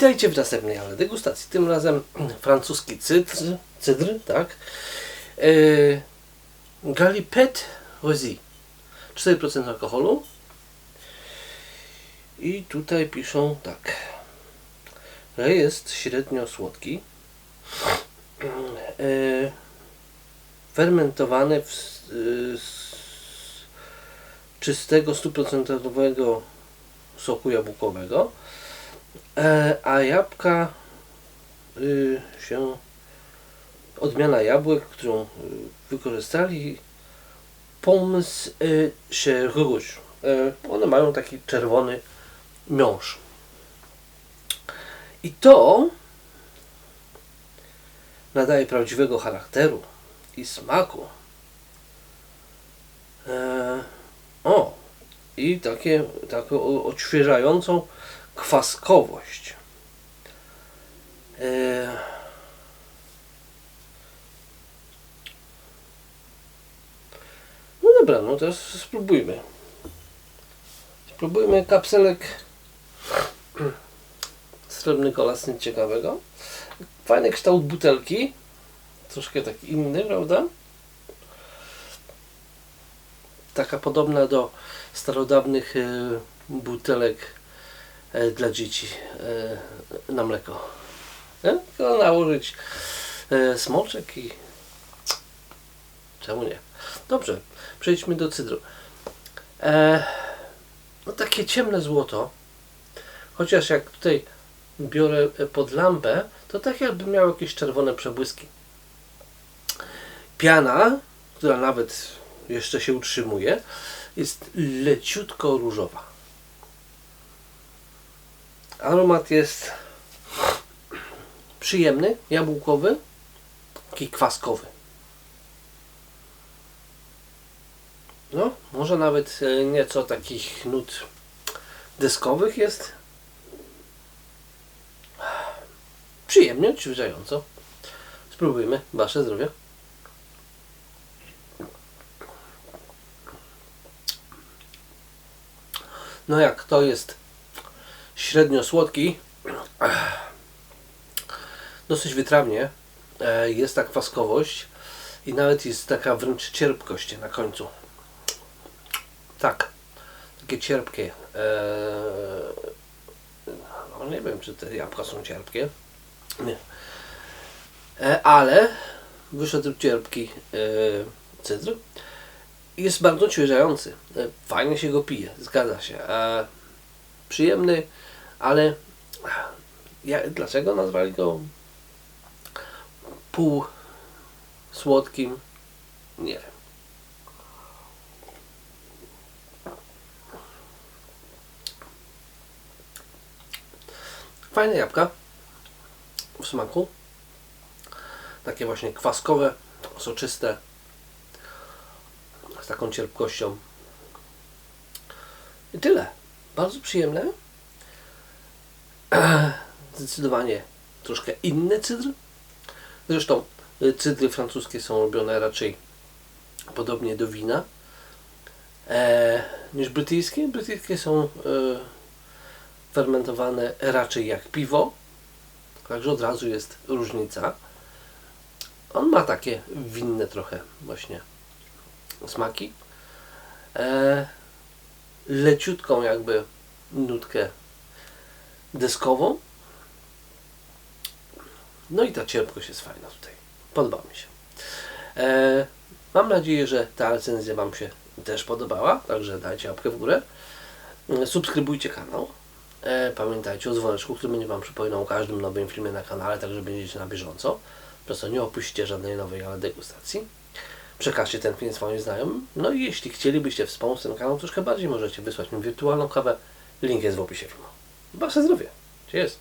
Witajcie w następnej ale degustacji. Tym razem francuski cydr, cydr tak? Yy, Galipet Rosy. 4% alkoholu. I tutaj piszą tak. że Jest średnio słodki. Yy, fermentowany w, yy, z czystego, stuprocentowego soku jabłkowego. E, a jabłka y, się odmiana jabłek, którą y, wykorzystali Pommes y, chez Rouge. E, one mają taki czerwony miąższ. I to nadaje prawdziwego charakteru i smaku. E, o, i takie, taką odświeżającą kwaskowość. E, No dobra, no teraz spróbujmy. Spróbujmy kapselek srebrny kolas, nic ciekawego. Fajny kształt butelki. Troszkę taki inny, prawda? Taka podobna do starodawnych e, butelek dla dzieci e, na mleko. Tylko nałożyć e, smoczek i czemu nie? Dobrze, przejdźmy do cydru. E, no takie ciemne złoto, chociaż jak tutaj biorę pod lampę, to tak jakby miał jakieś czerwone przebłyski. Piana, która nawet jeszcze się utrzymuje, jest leciutko różowa. Aromat jest przyjemny, jabłkowy, taki kwaskowy. No, może nawet e, nieco takich nut deskowych jest. Przyjemnie, odświeżająco. Spróbujmy. Wasze zdrowie. No jak to jest średnio słodki, dosyć wytrawnie, e, jest ta kwaskowość i nawet jest taka wręcz cierpkość na końcu. Tak, takie cierpkie. e, No nie wiem, czy te jabłka są cierpkie. Nie. E, Ale wyszedł cierpki cydr. Jest bardzo odświeżający. Fajnie się go pije, zgadza się. Przyjemny, ale dlaczego nazwali go pół słodkim? Nie wiem. Fajne jabłka w smaku. Takie właśnie kwaskowe, soczyste, z taką cierpkością. I tyle. Bardzo przyjemne. Zdecydowanie troszkę inny cydr. Zresztą y, cydry francuskie są robione raczej podobnie do wina e, niż brytyjskie. Brytyjskie są e, fermentowane raczej jak piwo. Także od razu jest różnica. On ma takie winne trochę właśnie smaki. E, leciutką jakby nutkę deskową. No i ta cierpkość jest fajna tutaj. Podoba mi się. E, mam nadzieję, że ta recenzja Wam się też podobała, także dajcie łapkę w górę. E, Subskrybujcie kanał. E, pamiętajcie o dzwoneczku, który będzie Wam przypominał o każdym nowym filmie na kanale, także będziecie na bieżąco. Przez to nie opuścicie żadnej nowej ale degustacji. Przekażcie ten film swoim znajomym. No i jeśli chcielibyście wspomóc ten kanał troszkę bardziej, możecie wysłać mi wirtualną kawę. Link jest w opisie filmu. Wasze zdrowie. Cheers.